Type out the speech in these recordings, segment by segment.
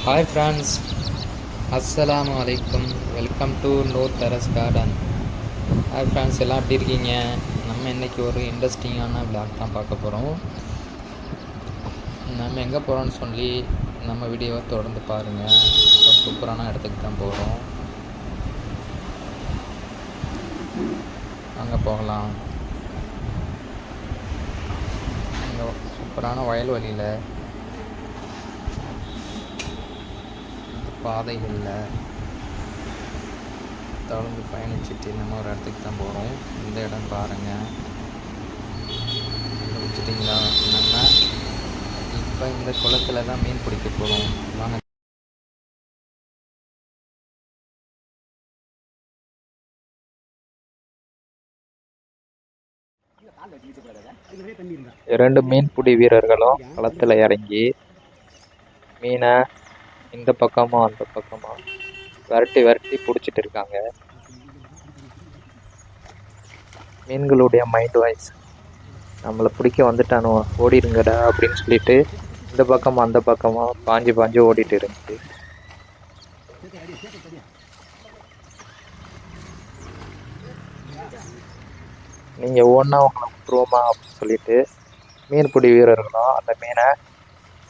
Hi friends அஸ்ஸலாமு வலைக்கம் welcome to Noor terrace garden hi friends எல்லாம் எப்படி இருக்கீங்க? நம்ம இன்றைக்கி ஒரு இன்ட்ரெஸ்டிங்கான விளாக் தான் பார்க்க போகிறோம் நம்ம எங்கே போகிறோம்னு சொல்லி நம்ம வீடியோவை தொடர்ந்து பாருங்கள் ஒரு சூப்பரான இடத்துக்கு தான் போகிறோம் அங்கே போகலாம். இங்கே சூப்பரான வயல்வெளியில் பாதைகளில் தொடர்ந்து பயணிச்சுட்டு நம்ம ஒரு இடத்துக்கு தான் போகிறோம் இந்த இடம் பாருங்கள் வச்சுட்டிங்களா? நம்ம இப்போ இந்த குளத்தில் தான் மீன் பிடிக்க போகிறோம் இரண்டு மீன்பிடி வீரர்களும் களத்தில் இறங்கி மீனை இந்த பக்கமும் அந்த பக்கமும் விரட்டி விரட்டி பிடிச்சிட்டு இருக்காங்க. மீன்களுடைய மைண்ட் வாய்ஸ் நம்மளை பிடிக்க வந்துட்டானோ ஓடிடுங்கடா அப்படின்னு சொல்லிட்டு இந்த பக்கமும் அந்த பக்கமும் பாஞ்சு பாஞ்சு ஓடிட்டு இருந்துச்சு. நீங்கள் ஒன்றா உங்களை விட்டுருவோமா அப்படின்னு சொல்லிட்டு மீன்பிடி வீரர்களும் அந்த மீனை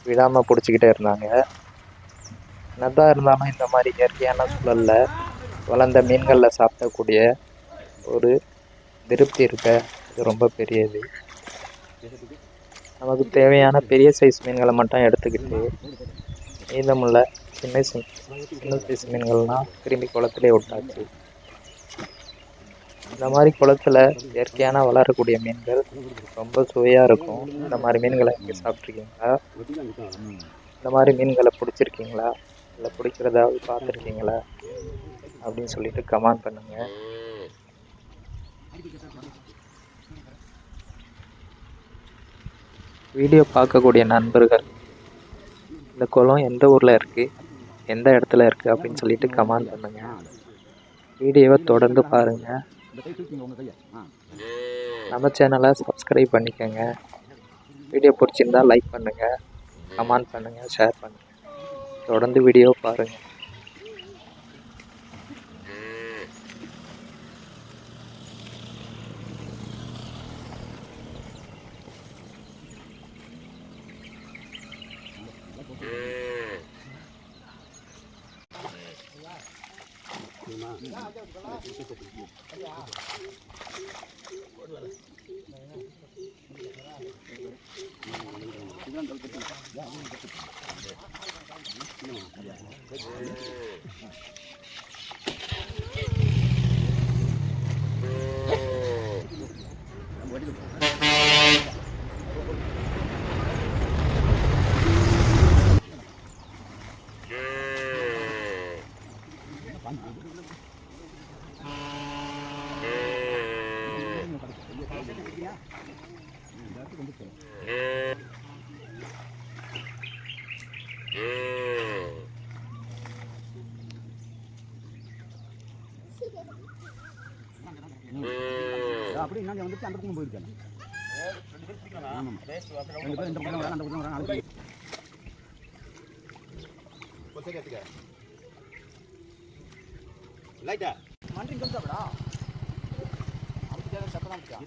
விடாமல் பிடிச்சிக்கிட்டே இருந்தாங்க. என்னதான் இருந்தாலும் இந்த மாதிரி இயற்கையான சூழலில் வளர்ந்த மீன்களில் சாப்பிடக்கூடிய ஒரு திருப்தி இருக்க இது ரொம்ப பெரியது. நமக்கு தேவையான பெரிய சைஸ் மீன்களை மட்டும் எடுத்துக்கிட்டு மீதமுள்ள சின்ன சின்ன சைஸ் மீன்கள்லாம் திரும்பி குளத்திலே விட்டாச்சு. இந்த மாதிரி குளத்தில் இயற்கையான வளரக்கூடிய மீன்கள் ரொம்ப சுவையாக இருக்கும். இந்த மாதிரி மீன்களை நீங்கள் சாப்பிட்ருக்கீங்களா இந்த மாதிரி மீன்களை பிடிச்சிருக்கீங்களா? இல்லை பிடிக்கிறதாவது பார்த்துருக்கீங்களா? அப்படின்னு சொல்லிட்டு கமெண்ட் பண்ணுங்கள் வீடியோ பார்க்கக்கூடிய நண்பர்கள் இந்த குளம் எந்த ஊரில் இருக்குது எந்த இடத்துல இருக்குது அப்படின்னு சொல்லிட்டு கமெண்ட் பண்ணுங்கள் வீடியோவை தொடர்ந்து பாருங்கள் நம்ம சேனலை சப்ஸ்கிரைப் பண்ணிக்கோங்க. வீடியோ பிடிச்சிருந்தா லைக் பண்ணுங்கள் கமெண்ட் பண்ணுங்கள் ஷேர் பண்ணுங்கள் தொடர்ந்து வீடியோ பாருங்கள் அப்படி என்ன வந்துட்டு அந்த பக்கம் போயிருக்காங்க ஆமாம் ரெண்டு பேரும் இந்த பக்கம் வராங்க அந்த பக்கம் வராங்க அடுத்து லைட்டா. மண்டி கொஞ்சம்டா அதுக்கு தேவை சத்தம் இருக்கா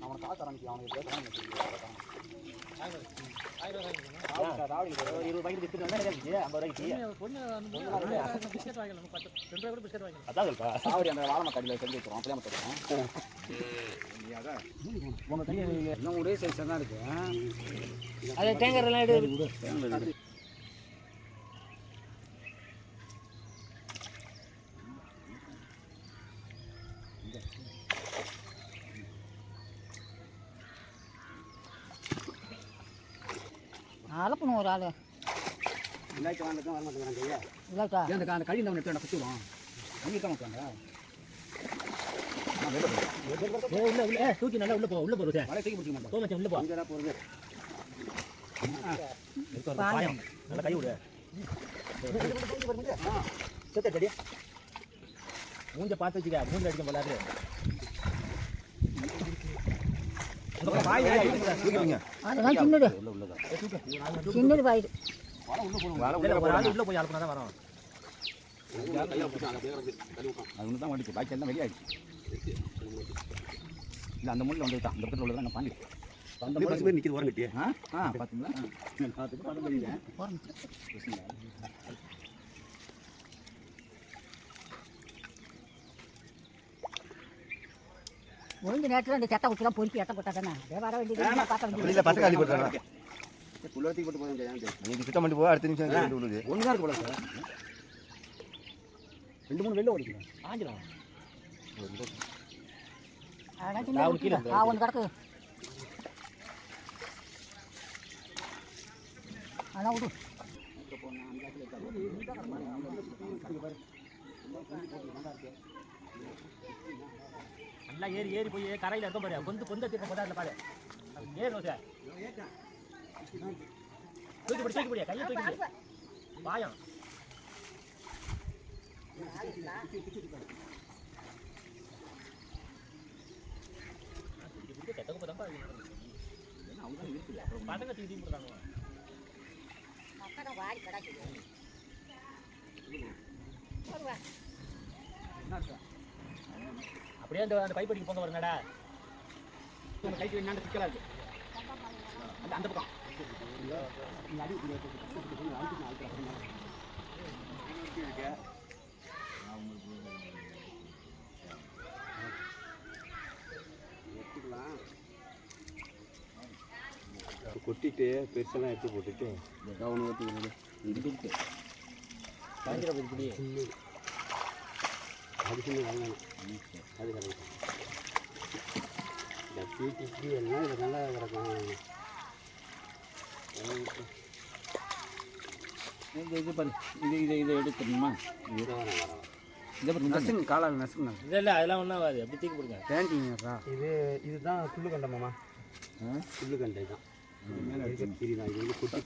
அவனை காசு ஆரம்பிச்சு அவனுக்கு உங்க கை எல்லாம் ஒரே சைஸ் தான் இருக்கு அது டேங்கர் அலப்பணும் ஒரு ஆள். இல்லாய்க்கு வாங்க வர மாட்டேங்கிறாங்க ஏன் அந்த அந்த கழி நம்ம எடுத்து சுற்றுவோம் அங்கே மாட்டாங்க ஏய், உள்ள உள்ள. தூக்கி நல்லா உள்ள போ உள்ள வலை தூக்கி பிடிச்சிக்க மாட்டோம் போ மச்சான் உள்ள போ. இங்கடா போறது. எடுத்து வரது பாயம் நல்லா கை விடு. செத்த கடி மூஞ்ச பார்த்து வச்சுக்க மூஞ்ச அடிக்க போலாது. அதெல்லாம் சின்னது சின்னது உள்ள போய் அனுப்புனா தான் வரும் அது தான் வந்துச்சு பாக்கி எல்லாம் வெளியாயிடுச்சு இல்லை அந்த மூலையில் அந்த பக்கத்தில் உள்ளதான் நான் பாண்டி அந்த பஸ் போய் நிற்கிது ஓரம் கட்டியே ஆ ஆ பார்த்தீங்களா பார்த்துட்டு பார்த்து பண்ணிட்டேன் முடிஞ்ச நேரத்தில் இந்த சட்டை குச்சிலாம் பொறுக்கி எட்ட போட்டா தானே? அதே வர வேண்டியது பார்க்க வேண்டியது பத்து காலி போட்டுறாங்க போட்டு போதும் நீங்க சுத்தம் பண்ணி போக அடுத்த நிமிஷம் ரெண்டு விழுது ஒன்றா இருக்கு போல சார். ரெண்டு மூணு வெளில ஓடிக்கலாம். தான். ஆ ஒன்று கிடக்கு. அதான் விடு. நல்லா ஏறி ஏறி போய் கரையில் இருக்க பாரு. கொந்து கொந்த தீர்க்க போதா பாரு. அது ஏறு ரோசே தூக்கி பிடி தூக்கி பிடியா கையை தூக்கி பிடி. பாயம் பசங்க தூக்கி தூக்கி போடுறாங்க. அப்படியே அந்த அந்த பைப்படிக்கு போங்க வருங்கடா கைக்கு என்ன சிக்கலா இருக்கு அந்த அந்த பக்கம் கொட்டிட்டு பெருசெல்லாம் எடுத்து போட்டுட்டு கவனம் ஊற்றி இது அது சின்ன வாங்கணும் அது இந்த இப்படி எல்லாம் இது நல்லா கிடக்கும் இது இது பண்ணு இது இதை இதை எடுத்துக்கணுமா. இதை பாரு நசுங்க காலால் நசுங்க இல்லை இல்லை அதெல்லாம் ஒன்றும் ஆகாது அப்படி தூக்கி போடுங்க பேண்டிங்கா இது இதுதான் புல்லு கண்டமாம்மா புல்லு கண்டை தான் கீரி தான் இது வந்து கொட்டி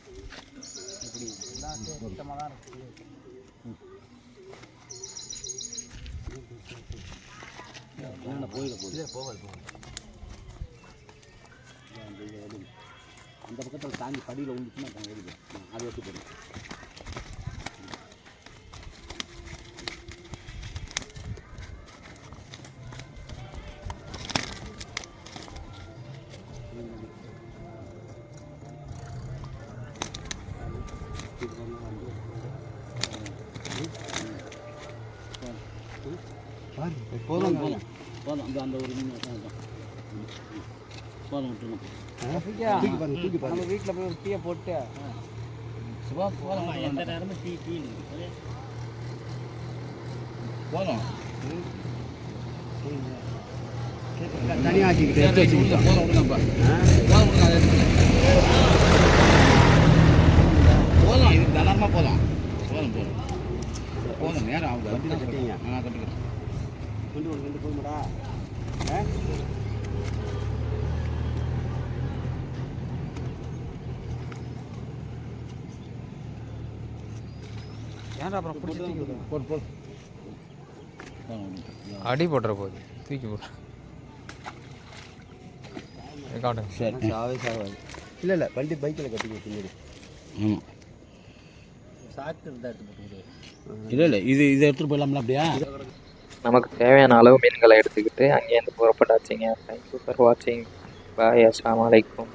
அந்த பக்கத்தில் தாண்டி படியில் விழுந்துச்சுன்னா அப்புறம் ஓடிடும் அதை எடுத்து you. போதும் போதும் போதும் அந்த அந்த ஒரு. போதும் விட்டுருணும் தூக்கி பாருங்க தூக்கி பாருங்க. வீட்டில் போய் ஒரு டீயை போட்டு. சுபா போதும் ஆமா, எந்த நேரமும் டீ டீ போதும் தனியாக ஆக்கிக்கிட்டு எடுத்து வச்சுக்கிட்டோம் போதும் விடுங்கப்பா போதும் விடுங்க. போதும் இது போதும் போதும் போதும் போதும் நேரம் ஆகுது. கட்டிங்க. ஆ கட்டிக்கிறேன் கொண்டு ஒரு ரெண்டு போதுமாடா. ஏன்டா அப்புறம் பிடிச்சி போடு போடு. அடி போட்டுற போகுது தூக்கி போடுற காட்டுங்க. சரி. சாவே. சாவாது இல்லை இல்லை வண்டி பைக்கில் கட்டிக்க பின்னாடி ஆமாம் சாக்கு இருந்தா எடுத்து போட்டு இல்லை இல்லை இது இதை எடுத்துகிட்டு போயிடலாம்ல அப்படியா? நமக்கு தேவையான அளவு மீன்களை எடுத்துக்கிட்டு அங்கேருந்து புறப்பட்டாச்சுங்க. தேங்க்யூ ஃபார் வாட்சிங் பாய் அஸ்லாம் அலைக்கும்